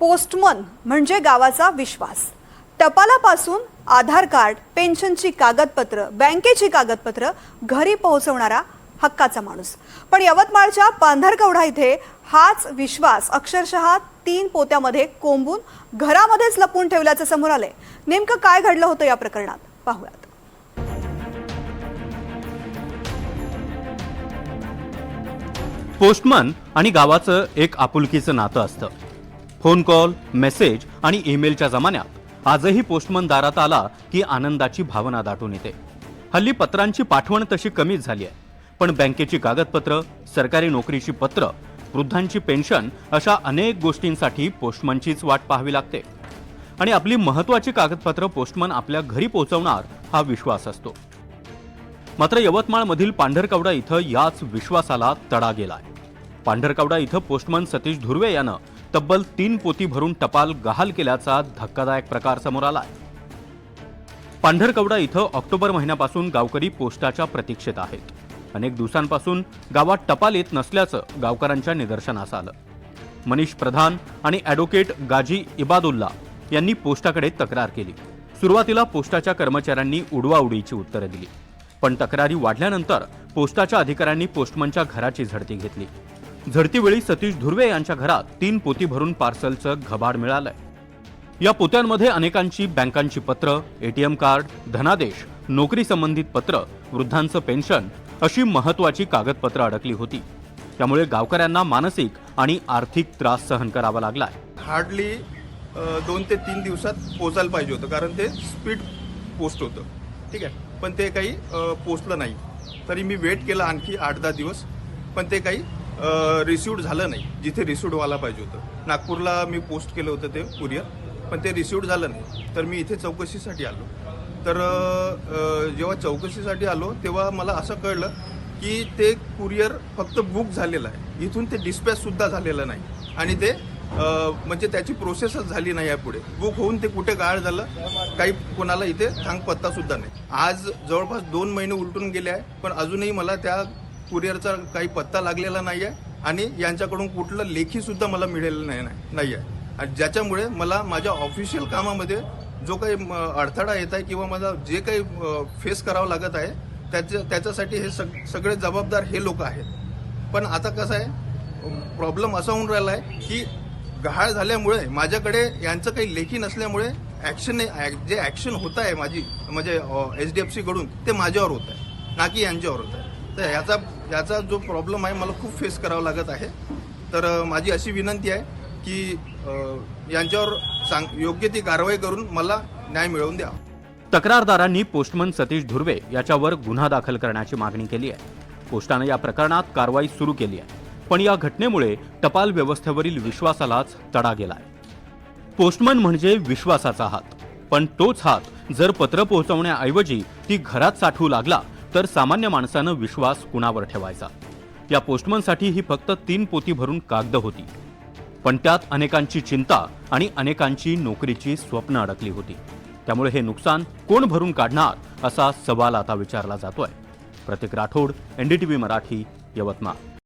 Postman म्हणजे गावाचा विश्वास. टपालापासून आधार card पेन्शनची कागदपत्र बँकेची कागदपत्र घरी पोहोचवणारा हक्काचा माणूस. पण यवतमाळच्या पांढरकवडा इथे हाच विश्वास अक्षरशः तीन पोत्यामध्ये कोंबून घरामध्येच लपून ठेवल्याचं समोर आलंय. नेमकं काय घडलं होतं या प्रकरणात? पाहूयात. पोस्टमन आणि गावाचं एक आपुलकीचं नातं असतं. फोन कॉल मेसेज आणि ईमेलच्या जमान्यात. आजही पोस्टमन दारात आला की आनंदाची भावना दाटून येते. हल्ली पत्रांची पाठवण तशी कमीच झाली आहे. पण बँकेची कागदपत्र सरकारी नोकरीची पत्र वृद्धांची पेन्शन अशा अनेक गोष्टींसाठी पोस्टमनचीच वाट पाहावी लागते. आणि आपली महत्वाची कागदपत्र पोस्टमन आपल्या घरी पोहोचवणार हा विश्वास असतो. मात्र यवतमाळमधील पांढरकवडा इथं याच विश्वासाला तडा गेलाय. पांढरकवडा इथं पोस्टमन सतीश धुर्वे यानं तब्बल तीन पोती भरून टपाल गहाल केल्याचा धक्कादायक प्रकार समोर आला पांढरकवडा इथं ऑक्टोबर महिन्यापासून गावकरी पोस्टाच्या प्रतीक्षेत आहेत. अनेक दिवसांपासून गावात टपाल येत नसल्याचं गावकऱ्यांच्या निदर्शनास आलं. मनीष प्रधान आणि ॲडव्होकेट गाजी इबादुल्ला यांनी पोस्टाकडे तक्रार केली. सुरुवातीला पोस्टाच्या कर्मचाऱ्यांनी उडवाउडीची उत्तरं दिली. पण तक्रारी वाढल्यानंतर पोस्टाच्या अधिकाऱ्यांनी पोस्टमनच्या घराची झडती घेतली. झडतीवेळी सतीश धुर्वे यांच्या घरात तीन पोती भरून पार्सलचं घबाड मिळालंय. या पोत्यांमध्ये अनेकांची बँकांची पत्र एटीएम कार्ड धनादेश नोकरी संबंधित पत्र वृद्धांचं पेन्शन अशी महत्वाची कागदपत्र अडकली होती. त्यामुळे गावकऱ्यांना मानसिक आणि आर्थिक त्रास सहन करावा लागलाय. हार्डली दोन ते तीन दिवसात पोचायला पाहिजे होतं कारण ते स्पीड पोस्ट होतं. ठीक आहे? पण ते काही पोचलं नाही. तरी मी वेट केला आणखी आठ दहा दिवस पण ते काही रिसिव्ड झालं नाही. जिथे रिसिव्ड व्हायला पाहिजे होतं. नागपूरला मी पोस्ट केलं होतं ते कुरिअर पण ते रिसिव्ड झालं नाही. तर मी इथे चौकशीसाठी आलो. तर जेव्हा चौकशीसाठी आलो तेव्हा मला असं कळलं की ते कुरिअर फक्त बुक झालेलं आहे. इथून ते डिस्पॅचसुद्धा झालेलं नाही. आणि ते म्हणजे त्याची प्रोसेसच झाली नाही यापुढे. पुढे बुक होऊन ते कुठे गाळ झालं काही कोणाला इथे थांग पत्ता सुद्धा नाही. आज जवळपास दोन महिने उलटून गेले आहे पण अजूनही मला त्या कुरिअरचा काही पत्ता लागलेला नाही आहे आणि यांच्याकडून कुठलं लेखीसुद्धा मला मिळेलं नाही नाही आहे आणि ज्याच्यामुळे मला माझ्या ऑफिशियल कामामध्ये जो काही म, अडथळा येत आहे किंवा मला जे काही फेस करावं लागत आहे त्याच्या त्याच्यासाठी हे सग सगळे जबाबदार हे लोक आहेत. पण आता कसं आहे प्रॉब्लेम असा होऊन राहिला आहे की गहाळ झाल्यामुळे माझ्याकडे यांचं काही लेखी नसल्यामुळे ॲक्शन जे ॲक्शन होत आहे माझी म्हणजे एच डी एफ सीकडून ते माझ्यावर होत आहे ना की यांच्यावर होत आहे. तर याचा याचा जो प्रॉब्लेम आहे मला खूप फेस करावा लागत आहे. तर माझी अशी विनंती आहे की यांच्यावर सांग योग्य ती कारवाई करून मला न्याय मिळवून द्या. तक्रारदारांनी पोस्टमन सतीश धुर्वे याच्यावर गुन्हा दाखल करण्याची मागणी केली आहे. पोस्टानं या प्रकरणात कारवाई सुरू केली आहे. पण या घटनेमुळे टपाल व्यवस्थेवरील विश्वासालाच तडा गेलाय. पोस्टमन म्हणजे विश्वासाचा हात. पण तोच हात जर पत्र पोहोचवण्याऐवजी ती घरात साठवू लागला तर सामान्य माणसानं विश्वास कुणावर ठेवायचा? या पोस्टमनसाठी ही फक्त तीन पोती भरून कागद होती. पण त्यात अनेकांची चिंता आणि अनेकांची नोकरीची स्वप्न अडकली होती. त्यामुळे हे नुकसान कोण भरून काढणार असा सवाल आता विचारला जातोय. प्रतीक राठोड एनडीटीव्ही मराठी यवतमाळ.